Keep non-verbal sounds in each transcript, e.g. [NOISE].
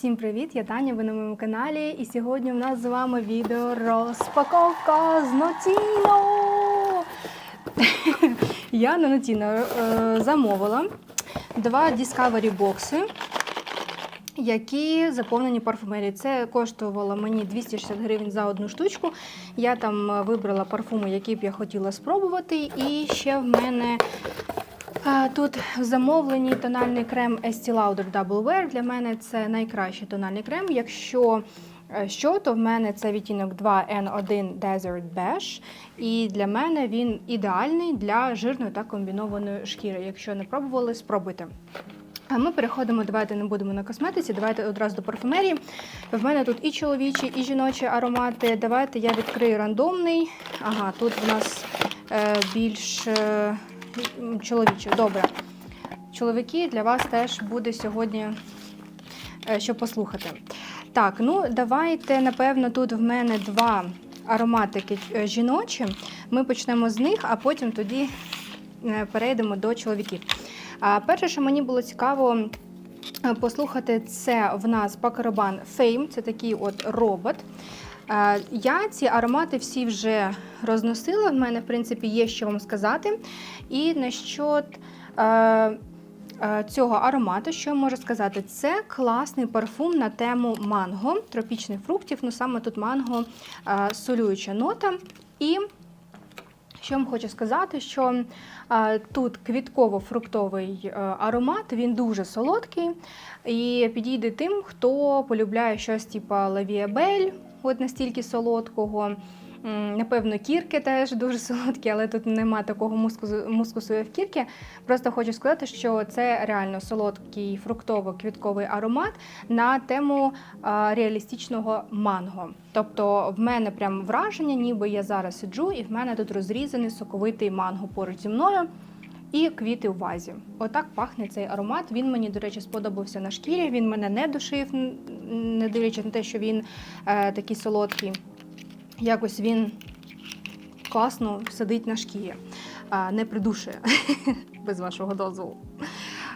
Всім привіт! Я Таня, ви на моєму каналі. І сьогодні в нас з вами відео розпаковка з Notino. [LAUGHS] Я на Notino е, замовила два Discovery бокси, які заповнені парфумерією. Це коштувало мені 260 гривень за одну штучку. Я там е, вибрала парфуми, які б я хотіла спробувати. І ще в мене Тут в замовленні тональний крем Estee Lauder Double Wear. Для мене це найкращий тональний крем. Якщо е, що, то в мене це відтінок 2N1 Desert Beige. І для мене він ідеальний для жирної та комбінованої шкіри. Якщо не пробували, спробуйте. А ми переходимо, давайте не будемо на косметиці, давайте одразу до парфумерії. В мене тут і чоловічі, і жіночі аромати. Давайте я відкрию рандомний. Ага, тут в нас е, більш чоловічі. Добре. Чоловіки для вас теж буде сьогодні, е, що послухати. Так, ну давайте, напевно, тут в мене два ароматики е, жіночі. Ми почнемо з них, а потім тоді е, перейдемо до чоловіків. Перше, що мені було цікаво послухати, це в нас Пакарабан Fame, це такий от робот. Е, Я ці аромати всі вже розносила. В мене, в принципі, є що вам сказати. І насчет е, е, цього аромату, що я можу сказати, це класний парфум на тему манго, тропічних фруктів. Ну саме тут манго солююча нота. І що вам хочу сказати, що тут квітково-фруктовий аромат, він дуже солодкий і підійде тим, хто полюбляє щось типу лавіабель, от настільки солодкого. Напевно, кірки теж дуже солодкі, але тут нема такого мускусу, мускусу в кірки. Просто хочу сказати, що це реально солодкий фруктово-квітковий аромат на тему а, реалістичного манго. Тобто, в мене прям враження, ніби я зараз сиджу, і в мене тут розрізаний соковитий манго поруч зі мною. І квіти в вазі. Отак пахне цей аромат. Він мені, до речі, сподобався на шкірі. Він мене не душив, не дивлячись на те, що він е, такий солодкий. Якось він класно сидить на шкірі, а, не придушує [LAUGHS] без вашого дозволу.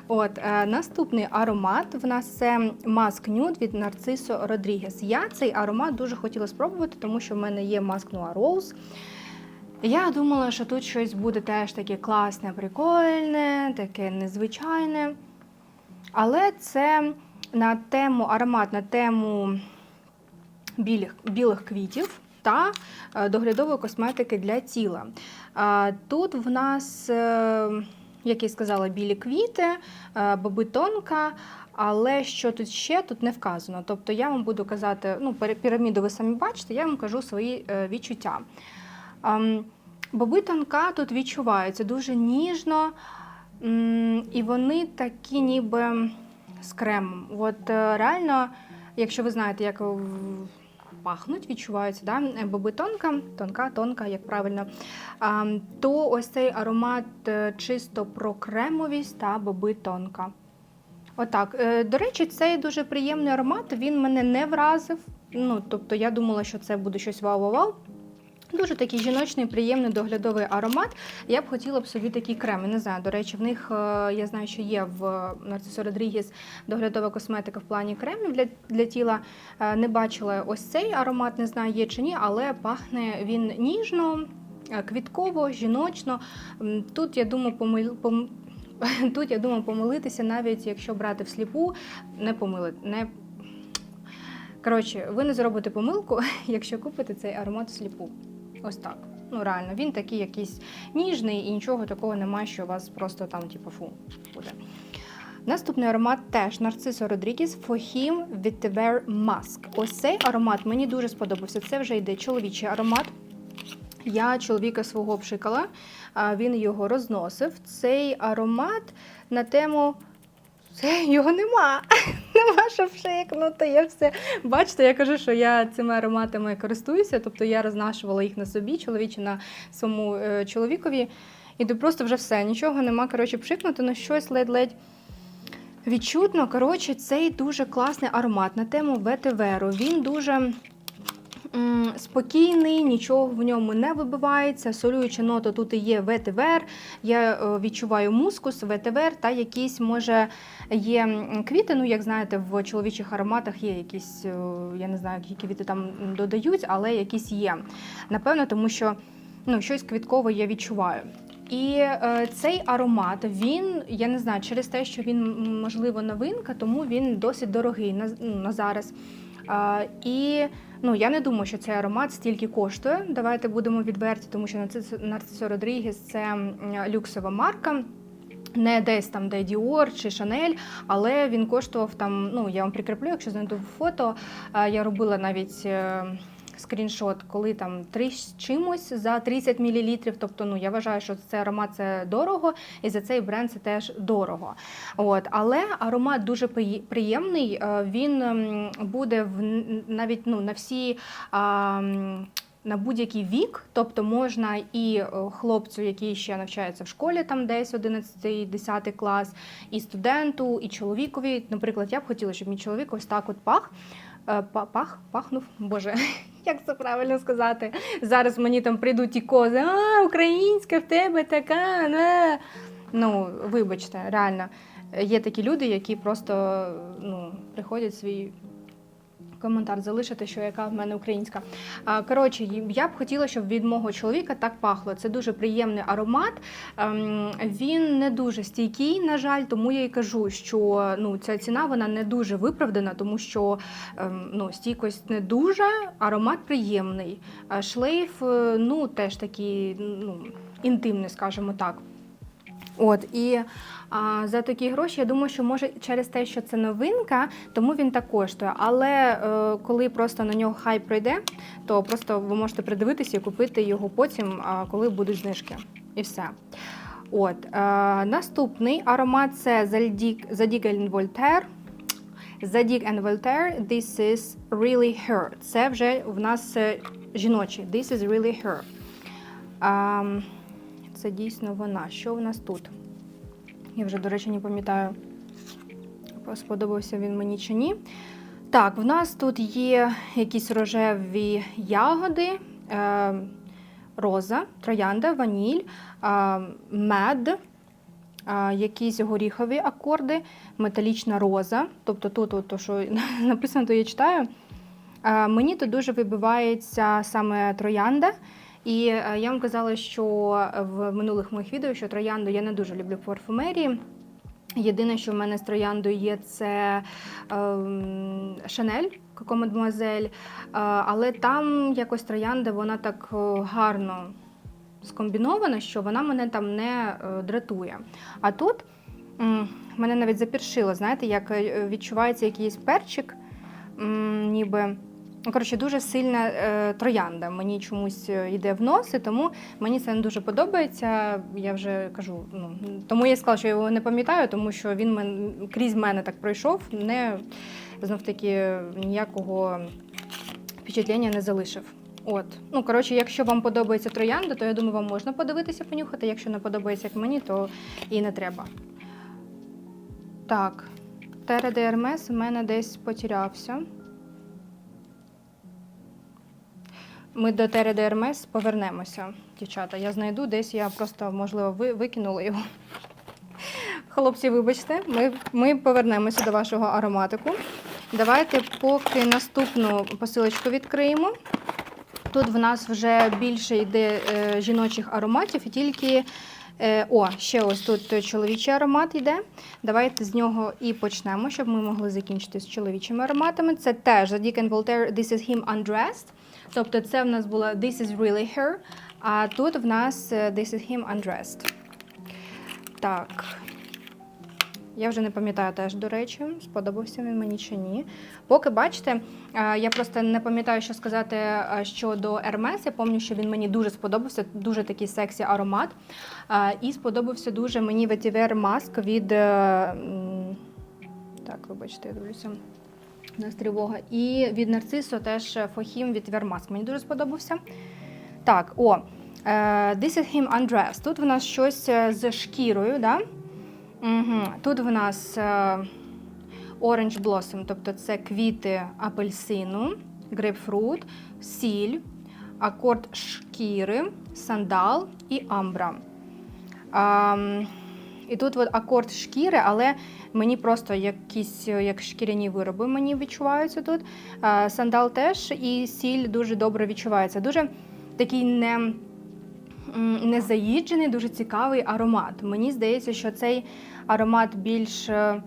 От е, наступний аромат в нас це Mask Nude від Нарцисо Родрігес. Я цей аромат дуже хотіла спробувати, тому що в мене є Mask Noir Rose. Я думала, що тут щось буде теж таке класне, прикольне, таке незвичайне. Але це на тему аромат на тему білих, білих квітів та е, доглядової косметики для тіла. Тут в нас, е, як я сказала, білі квіти, е, боби тонка. Але що тут ще тут не вказано.Тобто я вам буду казати, ну, піраміду ви самі бачите, я вам кажу свої відчуття. Боби тонка тут відчуваються дуже ніжно, і вони такі ніби з кремом. От е, реально, якщо ви знаєте, як пахнуть, відчуваються, да? боби тонка, тонка, тонка, як правильно, то ось цей аромат е, чисто про кремовість та боби тонка. Отак. Е, До речі, цей дуже приємний аромат, він мене не вразив. Ну, тобто я думала, що це буде щось вау-вау-вау. Дуже такий жіночний, приємний доглядовий аромат. Я б хотіла б собі такий крем. Не знаю, до речі, в них е, я знаю, що є в Нарцисо Родрігес доглядова косметика в плані кремів для, для тіла. Е, Не бачила ось цей аромат, не знаю, є чи ні, але пахне він ніжно, е, квітково, жіночно. Тут я думаю, помил, пом... [LAUGHS] Тут я думаю помилитися, навіть якщо брати всліпу, не помилити. Не... Коротше, ви не зробите помилку, [LAUGHS] якщо купите цей аромат всліпу. Ось так. Ну реально, він такий якийсь ніжний і нічого такого немає, що у вас просто там, типу, фу, буде. Наступний аромат теж Нарцисо Родрігес Фохім Vetiver Mask. Ось цей аромат мені дуже сподобався. Це вже йде чоловічий аромат. Я чоловіка свого обшикала, він його розносив. Цей аромат на тему. Це його нема. [LAUGHS] Нема що вшикнути. Я все. Бачите, я кажу, що я цими ароматами користуюся, тобто я рознашувала їх на собі, чоловічі на своєму е, чоловікові. І то просто вже все, нічого нема. Коротше, пшикнути, ну щось ледь-ледь відчутно. Коротше, цей дуже класний аромат на тему ветиверу. Він дуже спокійний, нічого в ньому не вибивається. Солююча нота тут і є ветивер. Я е, відчуваю мускус, ветивер та якісь, може, є квіти. Ну, як знаєте, в чоловічих ароматах є якісь, е, я не знаю, які квіти там додають, але якісь є. Напевно, тому що ну, щось квіткове я відчуваю. І е, цей аромат, він, я не знаю, через те, що він можливо новинка, тому він досить дорогий на, ну, на зараз. І ну, я не думаю, що цей аромат стільки коштує. Давайте будемо відверті, тому що Нарцисо Родрігес це люксова марка. Не десь там, де Діор чи Шанель, але він коштував там. Ну я вам прикріплю, якщо знайду фото. Я робила навіть е, скріншот, коли там три з чимось за 30 мл. Тобто, ну я вважаю, що цей аромат це дорого, і за цей бренд це теж дорого. От, але аромат дуже приємний. е, Він буде в навіть ну на всі. а, на будь-який вік, тобто можна і е, хлопцю, який ще навчається в школі, там десь 11-10 клас, і студенту, і чоловікові. Наприклад, я б хотіла, щоб мій чоловік ось так от пах. Е, па- Пах, пахнув, боже, [LAUGHS] як це правильно сказати? Зараз мені там прийдуть і кози, а українська в тебе така. Не. Ну, вибачте, реально. Є такі люди, які просто ну, приходять свій коментар залишити, що яка в мене українська. Коротше, я б хотіла, щоб від мого чоловіка так пахло. Це дуже приємний аромат. Ем, Він не дуже стійкий, на жаль, тому я і кажу, що ну, ця ціна вона не дуже виправдана, тому що ем, ну, стійкость не дуже, аромат приємний. Шлейф, е, ну, теж такий ну, інтимний, скажімо так. От і а, за такі гроші, я думаю, що може через те, що це новинка, тому він так коштує. Але е, коли просто на нього хайп пройде, то просто ви можете придивитися і купити його потім, коли будуть знижки. І все. От е, наступний аромат це Zadig Voltaire. Zadig and Voltaire, This is really her. Це вже в нас е, жіночий. This is really her. А, це дійсно вона. Що в нас тут? Я вже, до речі, не пам'ятаю, сподобався він мені чи ні. Так, в нас тут є якісь рожеві ягоди, е, роза, троянда, ваніль, е, мед, е, якісь горіхові акорди, металічна роза. Тобто тут, то, що [LAUGHS] написано, то я читаю. Мені тут дуже вибивається саме троянда. І е, я вам казала, що в минулих моїх відео, що троянду я не дуже люблю парфумерії. Єдине, що в мене з трояндою є, це Шанель, Коко Мадемуазель. Е, але там якось троянда, вона так е, гарно скомбінована, що вона мене там не е, дратує. А тут мене навіть запіршило, знаєте, як е, відчувається якийсь перчик, ніби. Ну, Коротше, дуже сильна е, троянда. Мені чомусь е, йде в нос, і тому мені це не дуже подобається. Я вже кажу. Ну тому я сказала, що я його не пам'ятаю, тому що він мен, крізь мене так пройшов, не знов таки ніякого впечатлення не залишив. От, ну коротше, якщо вам подобається троянда, то я думаю, вам можна подивитися, понюхати. Якщо не подобається як мені, то і не треба. Так, Тере де Ермес у мене десь потерявся. Ми до де повернемося, дівчата. Я знайду десь, я просто, можливо, ви, викинула його. Хлопці, вибачте, ми, ми повернемося до вашого ароматику. Давайте поки наступну посилочку відкриємо. Тут в нас вже більше йде е, жіночих ароматів, і тільки. Е, о, ще ось тут чоловічий аромат йде. Давайте з нього і почнемо, щоб ми могли закінчити з чоловічими ароматами. Це теж Zadig and Voltaire This is him undressed. Тобто це в нас була This is really her, а тут в нас е, This is him undressed. Так. Я вже не пам'ятаю теж, до речі, сподобався він мені чи ні. Поки бачите, е, я просто не пам'ятаю, що сказати е, щодо Hermes. Я пам'ятаю, що він мені дуже сподобався, дуже такий сексі аромат. І сподобався дуже мені Vetiver Mask від. Так, вибачте, я дивлюся. У нас тривога. І від Нарцисо теж Фохім від Вермаск. Мені дуже сподобався. Так, о, е, This is him undressed. Тут в нас щось е, з шкірою, да? Угу. Тут в нас е, Orange Blossom, тобто це квіти апельсину. грейпфрут, сіль, акорд шкіри, сандал і амбра. І тут от акорд шкіри, але мені просто якісь як шкіряні вироби мені відчуваються тут. Сандал теж і сіль дуже добре відчувається. Дуже такий не, м, не заїджений, дуже цікавий аромат. Мені здається, що цей аромат більш. е,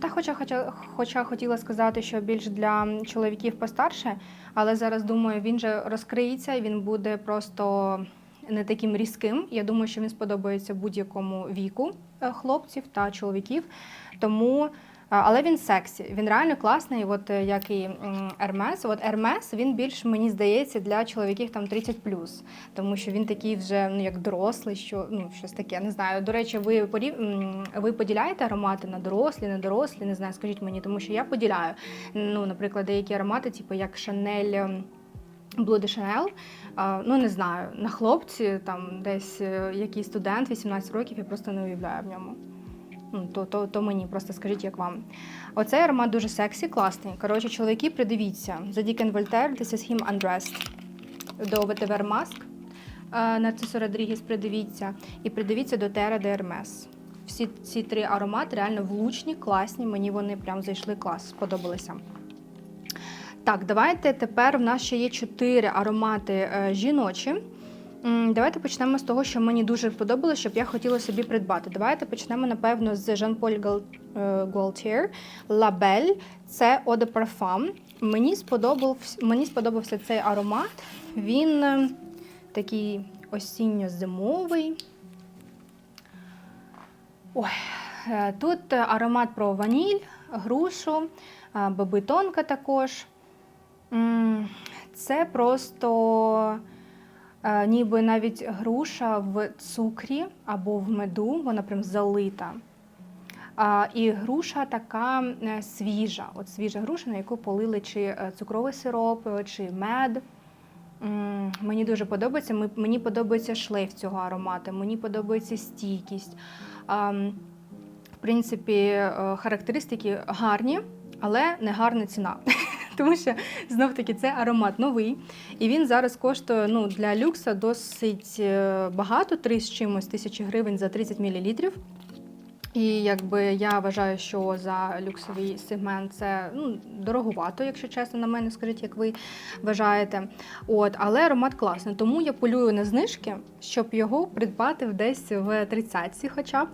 Та хоча, хоча, хоча хотіла сказати, що більш для чоловіків постарше, але зараз думаю, він же розкриється, і він буде просто не таким різким. Я думаю, що він сподобається будь-якому віку е, хлопців та чоловіків. Тому, е, але він сексі, він реально класний, от е, як і Hermes. От Hermes, він більш мені здається для чоловіків там 30+, тому що він такий вже ну як дорослий, що ну щось таке. Не знаю. До речі, ви порів... ви поділяєте аромати на дорослі, не дорослі? Не знаю, скажіть мені, тому що я поділяю. Ну, наприклад, деякі аромати, типу як Chanel. Blue de ну не знаю, на хлопці там десь е, якийсь студент 18 років, я просто не уявляю в ньому. Ну, то, то, то мені, просто скажіть, як вам. Оцей аромат дуже сексі, класний. Коротше, чоловіки, придивіться. За Дікен Вольтер, This is him undressed. До ВТВР Mask. Нарцисо Родрігес придивіться. І придивіться до Terra de Hermes. Всі ці три аромати реально влучні, класні. Мені вони прям зайшли клас, сподобалися. Так, давайте тепер в нас ще є чотири аромати е, жіночі. Давайте почнемо з того, що мені дуже подобалося, щоб я хотіла собі придбати. Давайте почнемо, напевно, з Jean-Paul е, Gaultier La Belle. Це Eau de Parfum. Мені сподобався, мені сподобався цей аромат. Він е, такий осінньо-зимовий. Ой, тут аромат про ваніль, грушу, е, бабитонка також. Це просто е, ніби навіть груша в цукрі або в меду, вона прям залита. І груша така е, свіжа, от свіжа груша, на яку полили чи е, цукровий сироп, чи мед. Мені дуже подобається. Мені подобається шлейф цього аромату, мені подобається стійкість. В принципі, характеристики гарні, але не гарна ціна. [LAUGHS] Тому що знов таки це аромат новий. І він зараз коштує ну, для люкса досить е, багато, 3 з чимось тисячі гривень за 30 мл. І якби я вважаю, що за люксовий сегмент це ну, дороговато, якщо чесно, на мене, скажіть, як ви вважаєте. От, але аромат класний. Тому я полюю на знижки, щоб його придбати десь в 30-ці хоча б.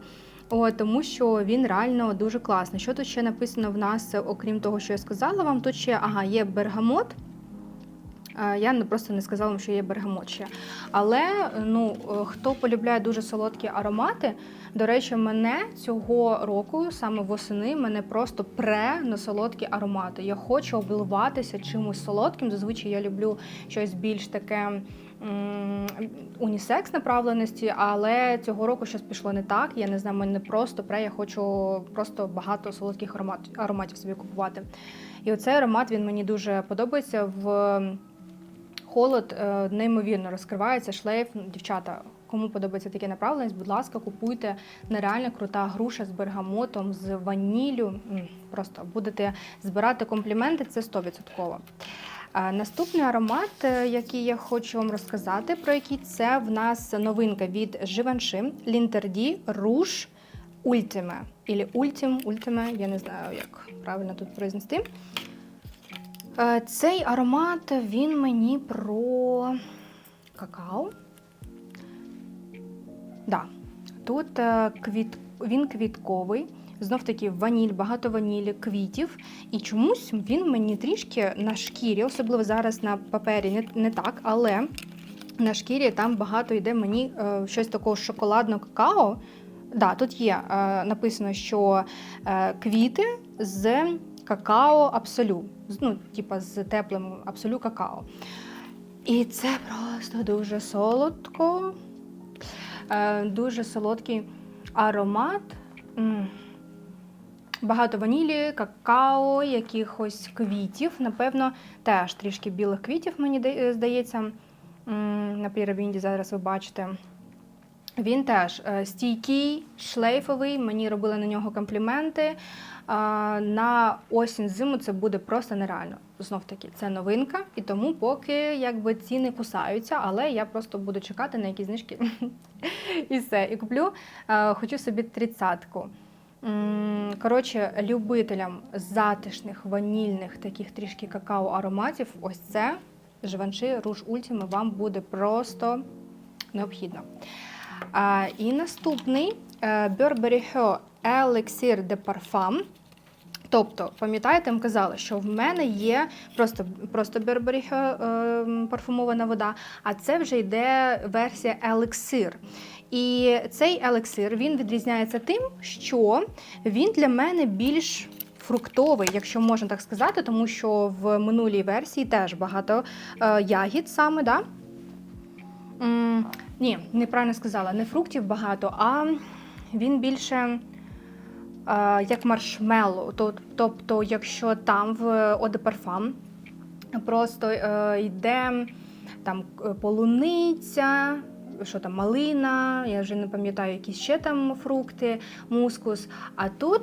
О, тому що він реально дуже класний. Що тут ще написано в нас, окрім того, що я сказала вам, тут ще ага, є бергамот. Е, Я просто не сказала вам, що є бергамот ще. Але ну, е, хто полюбляє дуже солодкі аромати, до речі, мене цього року, саме восени, мене просто пре на солодкі аромати. Я хочу обливатися чимось солодким. Зазвичай я люблю щось більш таке. Унісекс направленості, але цього року щось пішло не так. Я не знаю, мене просто пре, я хочу просто багато солодких аромат, ароматів собі купувати. І оцей аромат він мені дуже подобається в холод е, неймовірно розкривається шлейф. Ну, Дівчата, кому подобається таке направленість, будь ласка, купуйте нереально крута груша з бергамотом, з ваніллю. Просто будете збирати компліменти, це 100%. Наступний аромат, е, який я хочу вам розказати, про який це в нас новинка від Givenchy Linterdi Rouge Ultime. Ілі Ultim, Ultime, я не знаю, як правильно тут произнести. Е, Цей аромат він мені про какао. Да. Тут е, квіт... він квітковий, знов таки ваніль, багато ванілі, квітів. І чомусь він мені трішки на шкірі, особливо зараз на папері не, не так, але на шкірі там багато йде мені е, щось такого шоколадного какао. Да, тут є е, написано, що е, квіти з какао абсолю. Ну, типа з теплим абсолю какао. І це просто дуже солодко. Е, дуже солодкий аромат. Багато ванілі, какао, якихось квітів. Напевно, теж трішки білих квітів, мені здається. На піраміді зараз ви бачите. Він теж е, стійкий, шлейфовий. Мені робили на нього компліменти. На осінь зиму це буде просто нереально. Знов таки, це новинка, і тому поки якби ціни кусаються, але я просто буду чекати на якісь знижки. [LAUGHS] І все. І куплю. Е, Хочу собі тридцятку. Коротше, любителям затишних, ванільних, таких трішки какао ароматів, ось це Живанши Руж Ультіми вам буде просто необхідно. І наступний е, Burberry Her Elixir de Parfum. Тобто, пам'ятаєте, ми казали, що в мене є просто, просто Her е, парфумована вода, а це вже йде версія елексир. І цей елексир він відрізняється тим, що він для мене більш фруктовий, якщо можна так сказати, тому що в минулій версії теж багато е, ягід саме, да? М, ні, неправильно сказала, не фруктів багато, а він більше як маршмеллоу. Тобто, якщо там в Eau просто е, йде там е, полуниця, що там, малина, я вже не пам'ятаю, якісь ще там фрукти, мускус. А тут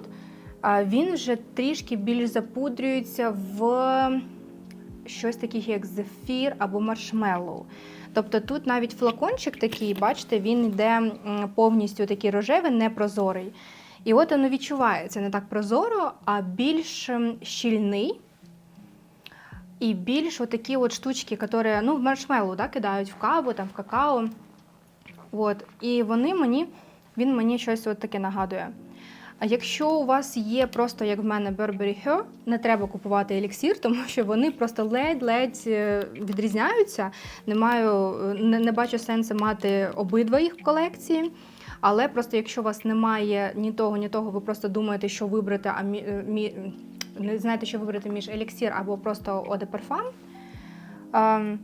він вже трішки більш запудрюється в щось таке, як зефір або маршмеллоу. Тобто тут навіть флакончик такий, бачите, він йде повністю такий рожевий, непрозорий. І от воно відчувається не так прозоро, а більш щільний. І більш отакі от штучки, які ну, в маршмеллоу да, кидають в каву, там, в какао. От. І вони мені, він мені щось от таке нагадує. А якщо у вас є просто, як в мене, Burberry Her, не треба купувати еліксір, тому що вони просто ледь-ледь е, відрізняються. Не, маю, е, не, не бачу сенсу мати обидва їх в колекції. Але просто якщо у вас немає ні того, ні того, ви просто думаєте, що вибрати, а мі, е, мі, не знаєте, що вибрати між еліксір або просто Parfum, ем,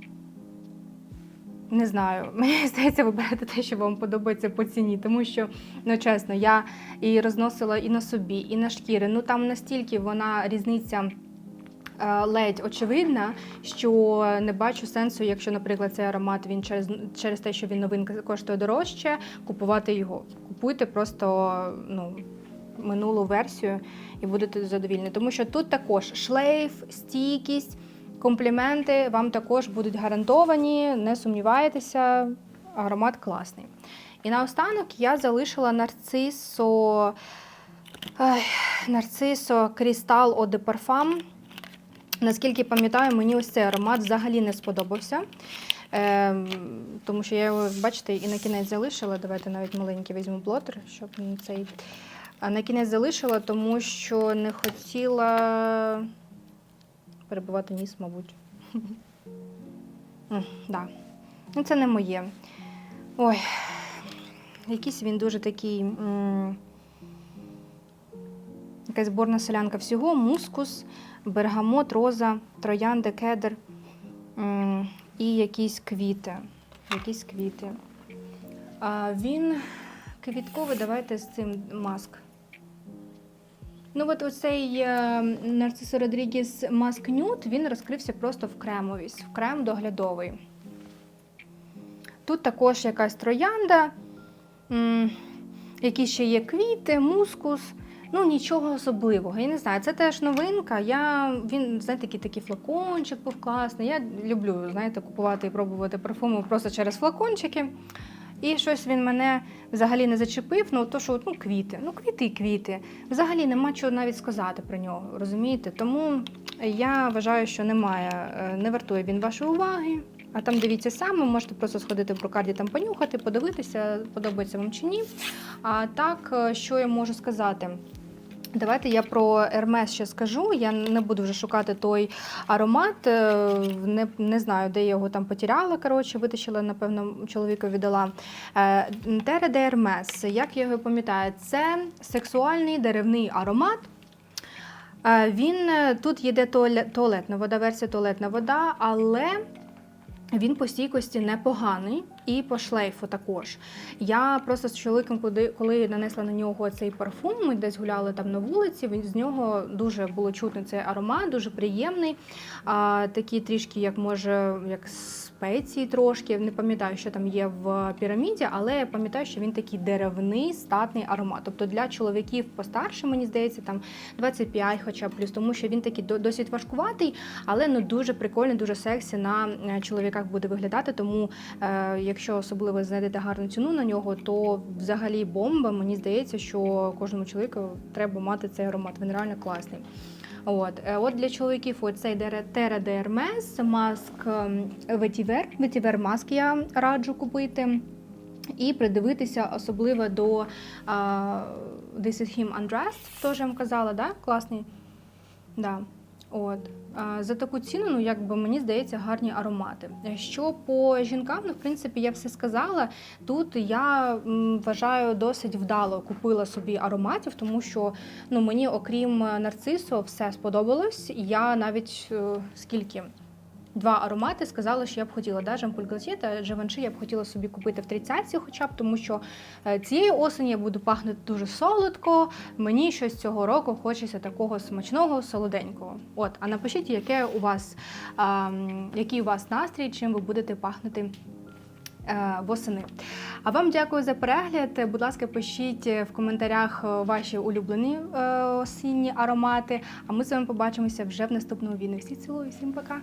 не знаю, [LAUGHS] мені здається, вибирати те, що вам подобається по ціні, тому що, ну чесно, я і розносила і на собі, і на шкіри. Ну там настільки вона різниця. Е, Ледь очевидна, що не бачу сенсу, якщо, наприклад, цей аромат він через через те, що він новинка коштує дорожче, купувати його. Купуйте просто ну, минулу версію і будете задовільні. Тому що тут також шлейф, стійкість, компліменти вам також будуть гарантовані, не сумнівайтеся, аромат класний. І наостанок я залишила нарцисо, ай, нарцисо Крістал de Parfum. Наскільки пам'ятаю, мені ось цей аромат взагалі не сподобався. Ем, тому що я його, бачите, і на кінець залишила. Давайте навіть маленький візьму блотер, щоб цей. А на кінець залишила, тому що не хотіла перебувати ніс, мабуть. Да. Ну, це не моє. Ой, якийсь він дуже такий. Якась зборна селянка всього, мускус, бергамот, роза, троянди, кедр і якісь квіти. Якісь квіти. А він квітковий, давайте з цим маск. Ну, от оцей е, Нарцисо Родрігіс Маск Нюд, він розкрився просто в кремовість, в крем доглядовий. Тут також якась троянда, які ще є квіти, мускус. Ну, нічого особливого. Я не знаю, це теж новинка. Я, він, знаєте, такий, такий флакончик був класний. Я люблю, знаєте, купувати і пробувати парфуми просто через флакончики. І щось він мене взагалі не зачепив. Ну, то що ну, квіти, ну квіти і квіти. Взагалі нема чого навіть сказати про нього, розумієте? Тому я вважаю, що немає, е, не вартує він вашої уваги. А там дивіться саме, можете просто сходити в брокарді, там понюхати, подивитися, подобається вам чи ні. А так, е, що я можу сказати? Давайте я про Hermes ще скажу. Я не буду вже шукати той аромат. е, Не, не знаю, де я його там потеряла. Коротше, витащила, напевно, чоловіку віддала. Е, Terre de Hermes, як я його пам'ятаю, це сексуальний деревний аромат. Е, Він тут є туалетна вода, версія туалетна вода, але він по стійкості непоганий. І по шлейфу також. Я просто з чоловіком, коли, коли нанесла на нього цей парфум, ми десь гуляли там на вулиці. Він з нього дуже було чутно цей аромат, дуже приємний. А, такий трішки, як може, як спеції трошки. Не пам'ятаю, що там є в піраміді, але я пам'ятаю, що він такий деревний, статний аромат. Тобто для чоловіків постарше, мені здається, там 25 хоча б плюс, тому що він такий досить важкуватий, але ну дуже прикольний, дуже сексі на е, чоловіках буде виглядати. Тому, е, якщо особливо знайдете гарну ціну на нього, то взагалі бомба. Мені здається, що кожному чоловіку треба мати цей аромат. Він реально класний. От, Е, от для чоловіків оцей Terra de Hermes, маск Vetiver. Vetiver маск я раджу купити. І придивитися особливо до а, This is Him Undressed, теж я вам казала, да? класний. Да. От. За таку ціну, ну якби мені здається, гарні аромати. Що по жінкам, ну в принципі, я все сказала. Тут я вважаю досить вдало купила собі ароматів, тому що ну мені, окрім нарцису, все сподобалось. Я навіть е, скільки. Два аромати сказала, що я б хотіла. Да? Жан-Поль та Givenchy я б хотіла собі купити в тридцятці, хоча б тому, що е, цієї осені я буду пахнути дуже солодко. Мені щось цього року хочеться такого смачного, солоденького. От, а напишіть, яке у вас, а, який у вас настрій, чим ви будете пахнути. е, Восени. А вам дякую за перегляд. Будь ласка, пишіть в коментарях е, ваші улюблені е, осінні аромати. А ми з вами побачимося вже в наступному відео. Всі цілую, всім пока!